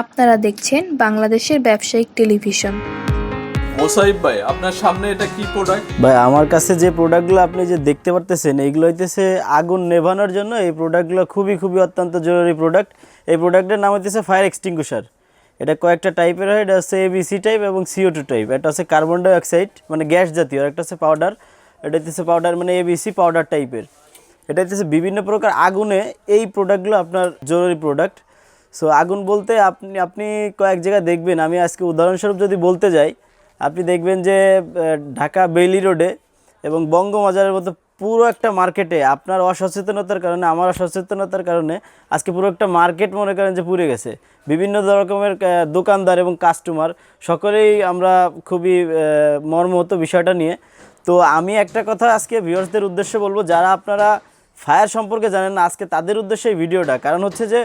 আপনারা দেখছেন বাংলাদেশের ব্যবসায়িক টেলিভিশন। মোসাইব ভাই আপনার সামনে এটা কি প্রোডাক্ট ভাই আমার কাছে যে প্রোডাক্টগুলো আপনি যে দেখতে পারতেছেন এইগুলো হইতেছে আগুন নেভানোর জন্য এই প্রোডাক্টগুলো খুবই খুবই অত্যন্ত জরুরি প্রোডাক্ট এই প্রোডাক্টের নাম হইতেছে ফায়ার এক্সটিংগুশার এটা কয়েকটা টাইপের হয় এটা হচ্ছে এবিসি টাইপ এবং সিও টু টাইপ এটা হচ্ছে কার্বন ডাইঅক্সাইড মানে গ্যাস জাতীয় আর একটা হচ্ছে পাউডার এটা হচ্ছে পাউডার মানে এবিসি পাউডার টাইপের এটা হচ্ছে বিভিন্ন প্রকার আগুনে এই প্রোডাক্টগুলো আপনার জরুরি প্রোডাক্ট সো আগুন বলতে আপনি আপনি কয়েক জায়গায় দেখবেন। আমি আজকে উদাহরণস্বরূপ যদি বলতে যাই, আপনি দেখবেন যে ঢাকা বেইলি রোডে এবং বঙ্গবাজারের মতো পুরো একটা মার্কেটে আপনার অসচেতনতার কারণে, আমার অসচেতনতার কারণে আজকে পুরো একটা মার্কেট মনে করেন যে পুড়ে গেছে। বিভিন্ন রকমের দোকানদার এবং কাস্টমার সকলেই আমরা খুবই মর্মহত বিষয়টা নিয়ে। তো আমি একটা কথা আজকে ভিউয়ার্সদের উদ্দেশ্যে বলব, যারা আপনারা ফায়ার সম্পর্কে জানেন না, আজকে তাদের উদ্দেশ্যে এই ভিডিওটা। কারণ হচ্ছে যে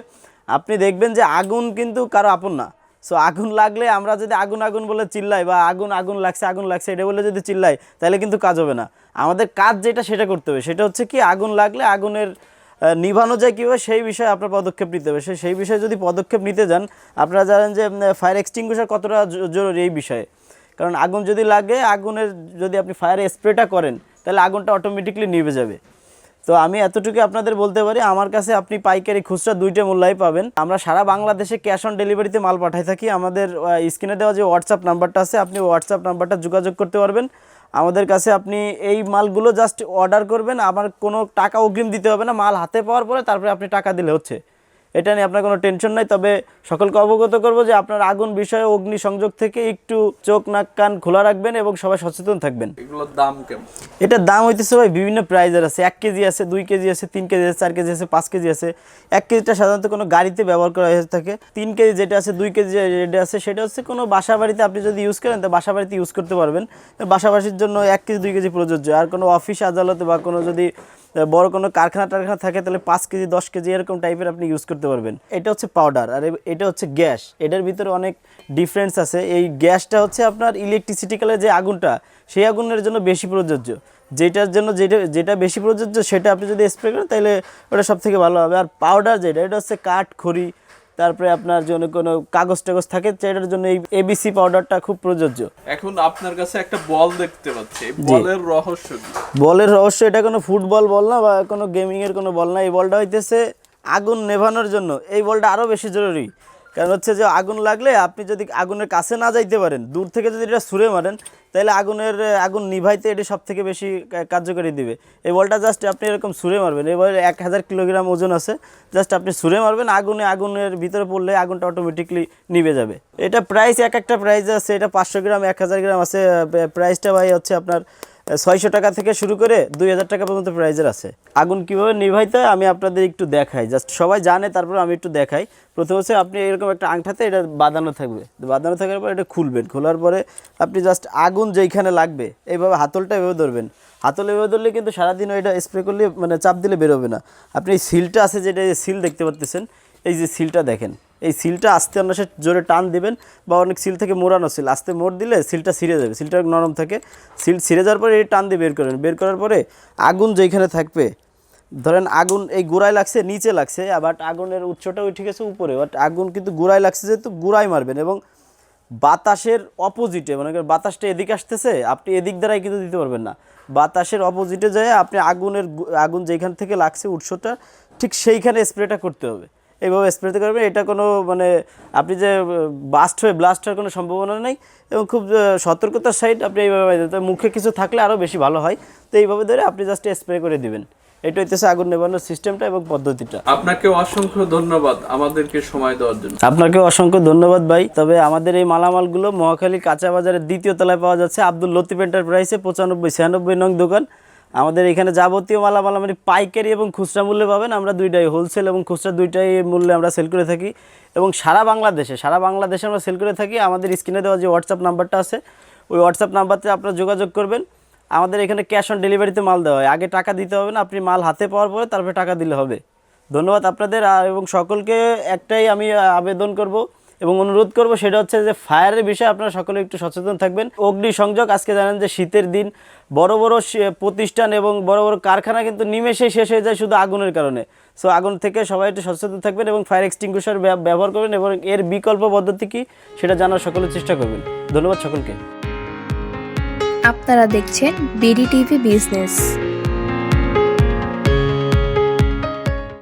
আপনি দেখবেন যে আগুন কিন্তু কারও আপন না। সো আগুন লাগলে আমরা যদি আগুন আগুন বলে চিল্লাই বা আগুন আগুন লাগছে আগুন লাগছে, এটা বলে যদি চিল্লাই, তাহলে কিন্তু কাজ হবে না। আমাদের কাজ যেটা সেটা করতে হবে, সেটা হচ্ছে কি আগুন লাগলে আগুনের নিভানো যায় কীভাবে সেই বিষয়ে আপনার পদক্ষেপ নিতে হবে। সেই বিষয়ে যদি পদক্ষেপ নিতে যান, আপনারা জানেন যে ফায়ার এক্সটিংগুইশার কতটা জরুরি এই বিষয়ে। কারণ আগুন যদি লাগে, আগুনের যদি আপনি ফায়ার স্প্রেটা করেন, তাহলে আগুনটা অটোমেটিকলি নিভে যাবে। তো আমি এতটুকু আপনাদের বলতে পারি, আমার কাছে আপনি পাইকারি খুচরা দুইটা মূল্যায় পাবেন। আমরা সারা বাংলাদেশে ক্যাশ অন ডেলিভারিতে মাল পাঠাই থাকি। আমাদের স্ক্রিনে দেওয়া যে হোয়াটসঅ্যাপ নাম্বারটা আছে, আপনি হোয়াটসঅ্যাপ নাম্বারটা যোগাযোগ করতে পারবেন। আমাদের কাছে আপনি এই মালগুলো জাস্ট অর্ডার করবেন। আমার কোনো টাকা অগ্রিম দিতে হবে না। মাল হাতে পাওয়ার পরে তারপরে আপনি টাকা দিলে হচ্ছে। এটা নিয়ে আপনার কোনো টেনশন নাই তবে সকলকে অবগত করব যে আপনার আগুন বিষয়ে অগ্নি সংযোগ থেকে একটু চোখ নাক কান খোলা রাখবেন এবং সবাই সচেতন থাকবেন। এগুলোর দাম কেমন? এটার দাম হইতেছে ভাই বিভিন্ন প্রাইজের আছে। এক কেজি আছে দুই কেজি আছে তিন কেজি আছে চার কেজি আছে পাঁচ কেজি আছে। এক কেজিটা সাধারণত কোনো গাড়িতে ব্যবহার করা হয়ে থাকে। তিন কেজি যেটা আছে দুই কেজি যেটা আছে সেটা হচ্ছে কোনো বাসা বাড়িতে আপনি যদি ইউজ করেন তো বাসা বাড়িতে ইউজ করতে পারবেন। বাসাবাসির জন্য এক কেজি দুই কেজি প্রযোজ্য। আর কোনো অফিস আদালতে বা কোনো যদি বড় কোনো কারখানা টারখানা থাকে, তাহলে পাঁচ কেজি, দশ কেজি এরকম টাইপের আপনি ইউজ করতে পারবেন। এটা হচ্ছে পাউডার আর এটা হচ্ছে গ্যাস। এটার ভিতরে অনেক ডিফারেন্স আছে। এই গ্যাসটা হচ্ছে আপনার ইলেকট্রিসিটিক্যালের যে আগুনটা, সেই আগুনের জন্য বেশি প্রযোজ্য। যেটার জন্য যেটা যেটা বেশি প্রযোজ্য, সেটা আপনি যদি স্প্রে করেন, তাহলে ওটা সব থেকে ভালো হবে। আর পাউডার যেটা, এটা হচ্ছে কাঠ খড়ি তারপরে আপনার জন্য কোনো কাগজ টাগজ থাকে সেটার জন্য এই এবিসি পাউডারটা খুব প্রযোজ্য। এখন আপনার কাছে একটা বল দেখতে পাচ্ছি বলের রহস্য বলের রহস্য এটা কোনো ফুটবল বল না বা কোনো গেমিংয়ের কোনো বল না এই বলটা হইতেছে আগুন নেভানোর জন্য। এই বলটা আরও বেশি জরুরি। কারণ হচ্ছে যে আগুন লাগলে আপনি যদি আগুনের কাছে না যাইতে পারেন, দূর থেকে যদি এটা ছুঁড়ে মারেন তাহলে আগুনের, আগুন নিভাইতে এটি সব থেকে বেশি কার্যকরী দিবে। এই বলটা জাস্ট আপনি এরকম ছুঁড়ে মারবেন। এই বলের এক হাজার কিলোগ্রাম ওজন আছে জাস্ট আপনি ছুঁড়ে মারবেন, আগুনে, আগুনের ভিতরে পড়লে আগুনটা অটোমেটিকলি নিভে যাবে। এটা প্রাইস এক একটা প্রাইস আছে, এটা পাঁচশো গ্রাম, এক হাজার গ্রাম আছে প্রাইসটা ভাই হচ্ছে আপনার ছয়শো টাকা থেকে শুরু করে দুই হাজার টাকা পর্যন্ত প্রাইজের আছে। আগুন কীভাবে নির্বাহিত হয় আমি আপনাদের একটু দেখাই। জাস্ট সবাই জানে, তারপর আমি একটু দেখাই। প্রথম হচ্ছে আপনি এরকম একটা আংঠাতে এটা বাঁধানো থাকবে। বাঁধানো থাকার পর এটা খুলবেন। খোলার পরে আপনি জাস্ট আগুন যেইখানে লাগবে, এইভাবে হাতলটা এভাবে ধরবেন। হাতল এভাবে ধরলে কিন্তু সারাদিন এটা স্প্রে করলে মানে চাপ দিলে বেরোবে না। আপনি সিলটা আছে যেটা সিল দেখতে পাচ্ছেন এই যে সিলটা দেখেন। এই সিলটা আস্তে অনাসে জোরে টান দিবেন বা অনেক সিল থেকে মোড়ানো সিল। আস্তে মোড় দিলে সিলটা ছিঁড়ে যাবে, সিলটা নরম থাকে। সিল ছিঁড়ে যাওয়ার পরে এই টান দিয়ে বের করেন। বের করার পরে আগুন যেইখানে থাকবে, ধরেন আগুন এই গুড়ায় লাগছে, নিচে লাগছে আবার আগুনের উৎসটা উঠে গেছে উপরে, বাট আগুন কিন্তু গুড়ায় লাগছে যেহেতু গুড়ায় মারবেন এবং বাতাসের অপোজিটে মানে বাতাসটা এদিক আসতেছে, আপনি এদিক দ্বারাই কিন্তু দিতে পারবেন না। বাতাসের অপোজিটে যায় আপনি আগুনের আগুন যেখান থেকে লাগছে উৎসটা, ঠিক সেইখানে স্প্রেটা করতে হবে। এইভাবে স্প্রেতে করবেন। এটা কোনো মানে আপনি যে বাস্ট হয়ে ব্লাস্ট হওয়ার কোনো সম্ভাবনা নেই এবং খুব সতর্কতার সাইড আপনি এইভাবে মুখে কিছু থাকলে আরও বেশি ভালো হয়। তো এইভাবে ধরে আপনি জাস্ট স্প্রে করে দিবেন। এটা হইতেছে আগুন নেবানোর সিস্টেমটা এবং পদ্ধতিটা। আপনাকে অসংখ্য ধন্যবাদ আমাদেরকে সময় দেওয়ার জন্য। আপনাকে অসংখ্য ধন্যবাদ ভাই। তবে আমাদের এই মালামালগুলো মহাখালী কাঁচা বাজারের দ্বিতীয় তলায় পাওয়া যাচ্ছে। আব্দুল লতিফ এন্টারপ্রাইসে পঁচানব্বই ছিয়ানব্বই নং দোকান। আমাদের এখানে যাবতীয় মালামাল মানে পাইকারি এবং খুচরা মূল্যে পাবেন। আমরা দুইটাই হোলসেল এবং খুচরা দুইটাই মূল্যে আমরা সেল করে থাকি। এবং সারা বাংলাদেশে সারা বাংলাদেশে আমরা সেল করে থাকি। আমাদের স্ক্রিনে দেওয়া যে হোয়াটসঅ্যাপ নাম্বারটা আছে, ওই হোয়াটসঅ্যাপ নাম্বারতে আপনারা যোগাযোগ করবেন। আমাদের এখানে ক্যাশ অন ডেলিভারিতে মাল দেওয়া হয়। আগে টাকা দিতে হবে না, আপনি মাল হাতে পাওয়ার পরে তারপরে টাকা দিলে হবে। ধন্যবাদ আপনাদের এবং সকলকে একটাই আমি আবেদন করব এবং অনুরোধ করব সেটা হচ্ছে যে ফায়ারের বিষয়ে আপনারা সকলে একটু সচেতন থাকবেন। অগ্নি সংযোগ আজকে জানেন যে শীতের দিন, বড় বড় প্রতিষ্ঠান এবং বড় বড় কারখানা কিন্তু নিমেষে শেষ হয়ে যায় শুধু আগুনের কারণে। সো আগুন থেকে সবাই একটু সচেতন থাকবেন এবং ফায়ার এক্সটিংগুশার ব্যবহার করবেন এবং এর বিকল্প পদ্ধতি কী সেটা জানার সকলে চেষ্টা করবেন। ধন্যবাদ সকলকে। আপনারা দেখছেন বিডি টিভি বিজনেস।